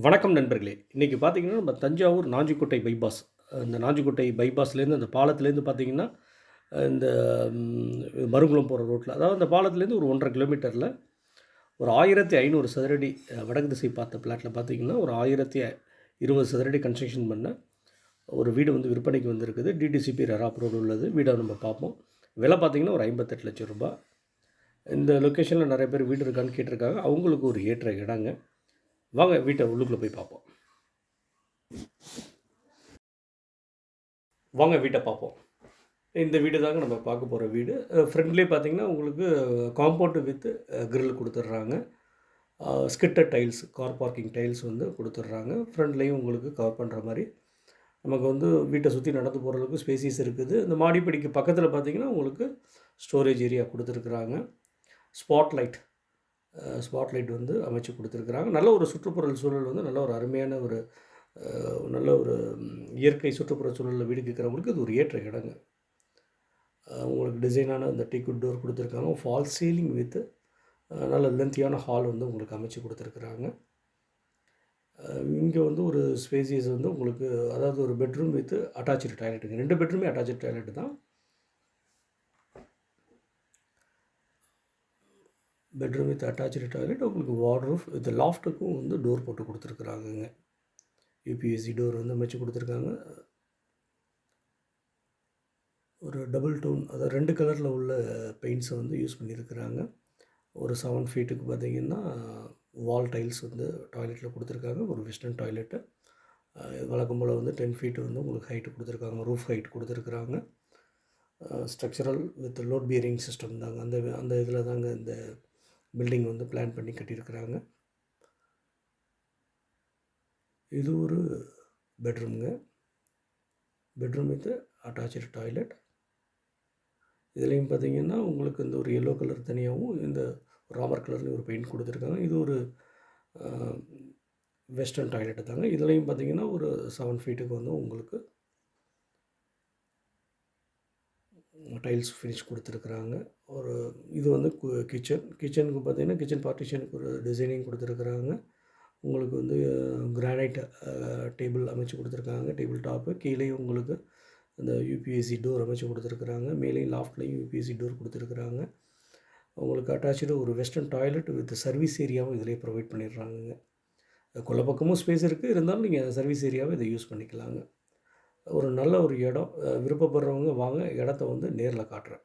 வணக்கம் நண்பர்களே. இன்றைக்கி பார்த்தீங்கன்னா நம்ம தஞ்சாவூர் நாஞ்சிக்கோட்டை பைபாஸ். இந்த நாஞ்சிக்கோட்டை பைபாஸ்லேருந்து அந்த பாலத்துலேருந்து பார்த்தீங்கன்னா இந்த மருங்குளம் போகிற ரோட்டில் அதாவது அந்த பாலத்துலேருந்து ஒரு ஒன்றரை கிலோமீட்டரில் ஒரு ஆயிரத்தி ஐநூறு சதுரடி வடக்கு திசை பார்த்த பிளாட்டில் பார்த்தீங்கன்னா ஒரு ஆயிரத்தி இருபது சதுரடி கன்ஸ்ட்ரக்ஷன் பண்ண ஒரு வீடு வந்து விற்பனைக்கு வந்திருக்குது. டிடிசிபி ரெராப் ரோடு உள்ளது. வீடை நம்ம பார்ப்போம் விலை பார்த்தீங்கன்னா ஒரு ஐம்பத்தெட்டு லட்சம் ரூபாய். இந்த லொக்கேஷனில் நிறைய பேர் வீடு இருக்கான்னு கேட்டிருக்காங்க. அவங்களுக்கு ஒரு ஏற்ற இடங்க. வாங்க வீட்டை உள்ளுக்குள்ளே போய் பார்ப்போம். வாங்க வீட்டை பார்ப்போம். இந்த வீடு தாங்க நம்ம பார்க்க போகிற வீடு. ஃப்ரெண்ட்லேயே பார்த்தீங்கன்னா உங்களுக்கு காம்பவுண்டு வித் கிரில் கொடுத்துட்றாங்க. Skirting tiles car parking tiles வந்து கொடுத்துட்றாங்க. ஃப்ரண்ட்லேயும் உங்களுக்கு கவர் பண்ணுற மாதிரி. நமக்கு வந்து வீட்டை சுற்றி நடந்து போகிறதுக்கு ஸ்பேசிஸ் இருக்குது. இந்த மாடிப்படிக்கு பக்கத்தில் பார்த்தீங்கன்னா உங்களுக்கு ஸ்டோரேஜ் ஏரியா கொடுத்துருக்குறாங்க. ஸ்பாட்லைட் ஸ்பாட்லைட் வந்து அமைச்சு கொடுத்துருக்குறாங்க. நல்ல ஒரு சுற்றுப்புற சூழல் வந்து நல்ல ஒரு அருமையான ஒரு நல்ல ஒரு இயற்கை சுற்றுப்புற சூழலில் வீடு கேட்குறவங்களுக்கு இது ஒரு ஏற்ற இடங்க உங்களுக்கு டிசைனான அந்த டீக்குட் டோர் கொடுத்துருக்காங்க. ஃபால் சீலிங் வித்து நல்ல லென்த்தியான ஹால் வந்து உங்களுக்கு அமைச்சு கொடுத்துருக்குறாங்க. இங்கே வந்து ஒரு ஸ்பேசியஸ் வந்து உங்களுக்கு அதாவது ஒரு பெட்ரூம் வித் அட்டாச்சு டாய்லெட்டுங்க. ரெண்டு பெட்ரூமே அட்டாச்சு டாய்லெட் தான். பெட்ரூம் வித் அட்டாச்சு டாய்லெட் உங்களுக்கு வார்ட்ரூஃப் வித் லாஃப்ட்டுக்கும் வந்து டோர் போட்டு கொடுத்துருக்குறாங்கங்க. யூபிஎஸ்சி டோர் வந்து அமைச்சு கொடுத்துருக்காங்க. ஒரு டபுள் டோன் அதாவது ரெண்டு கலரில் உள்ள பெயிண்ட்ஸை வந்து யூஸ் பண்ணியிருக்கிறாங்க. ஒரு செவன் ஃபீட்டுக்கு பார்த்தீங்கன்னா வால் டைல்ஸ் வந்து டாய்லெட்டில் கொடுத்துருக்காங்க. ஒரு வெஸ்டர்ன் டாய்லெட்டு. வழக்கம் போல் வந்து டென் ஃபீட் வந்து உங்களுக்கு ஹைட்டு கொடுத்துருக்காங்க. ரூஃப் ஹைட் கொடுத்துருக்குறாங்க. Structural with load bearing system தாங்க. அந்த அந்த இதில் தாங்க இந்த பில்டிங் வந்து பிளான் பண்ணி கட்டியிருக்கிறாங்க. இது ஒரு பெட்ரூம்ங்க. Bedroom with attach toilet. இதுலேயும் பார்த்தீங்கன்னா உங்களுக்கு இந்த ஒரு எல்லோ கலர் தனியாகவும் இந்த ராமர் கலர்லேயும் ஒரு பெயிண்ட் கொடுத்துருக்காங்க. இது ஒரு வெஸ்டர்ன் டாய்லெட்டு தாங்க. இதுலேயும் பார்த்தீங்கன்னா ஒரு செவன் ஃபீட்டுக்கு வந்து உங்களுக்கு டைல்ஸ் ஃபினிஷ் கொடுத்துருக்குறாங்க. ஒரு இது வந்து கிச்சன் கிச்சனுக்கு பார்த்தீங்கன்னா கிச்சன் பார்ட்டிஷனுக்கு ஒரு டிசைனிங் கொடுத்துருக்குறாங்க. உங்களுக்கு வந்து கிரானைட் டேபிள் அமைச்சு கொடுத்துருக்காங்க. டேபிள் டாப்பு கீழேயும் உங்களுக்கு அந்த யூபிஎஸ்சி டோர் அமைச்சு கொடுத்துருக்குறாங்க. மேலேயும் லாஃப்ட்லேயும் யூபிஎஸ்சி டோர் கொடுத்துருக்குறாங்க. உங்களுக்கு அட்டாச்சு ஒரு வெஸ்டர்ன் டாய்லெட் வித் சர்வீஸ் ஏரியாவும் இதிலே ப்ரொவைட் பண்ணிடுறாங்க கொல்லை பக்கமும் ஸ்பேஸ் இருக்குது இருந்தாலும் நீங்கள் சர்வீஸ் ஏரியாவை இதை யூஸ் பண்ணிக்கலாங்க. ஒரு நல்ல ஒரு இடம் விருப்பப்படுறவங்க வாங்க இடத்த வந்து நேரில் காட்டுறேன்.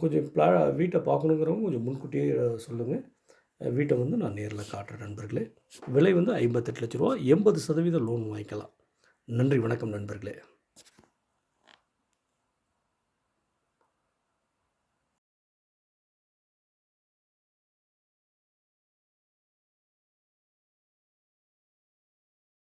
கொஞ்சம் பிளா வீட்டை பார்க்கணுங்கிறவங்க கொஞ்சம் முன்கூட்டியே சொல்லுங்கள் வீட்டை வந்து நான் நேரில் காட்டுறேன் நண்பர்களே. விலை வந்து ஐம்பத்தெட்டு லட்ச ரூபா எண்பது சதவீதம் லோன் வாங்கிக்கலாம். நன்றி வணக்கம் நண்பர்களே.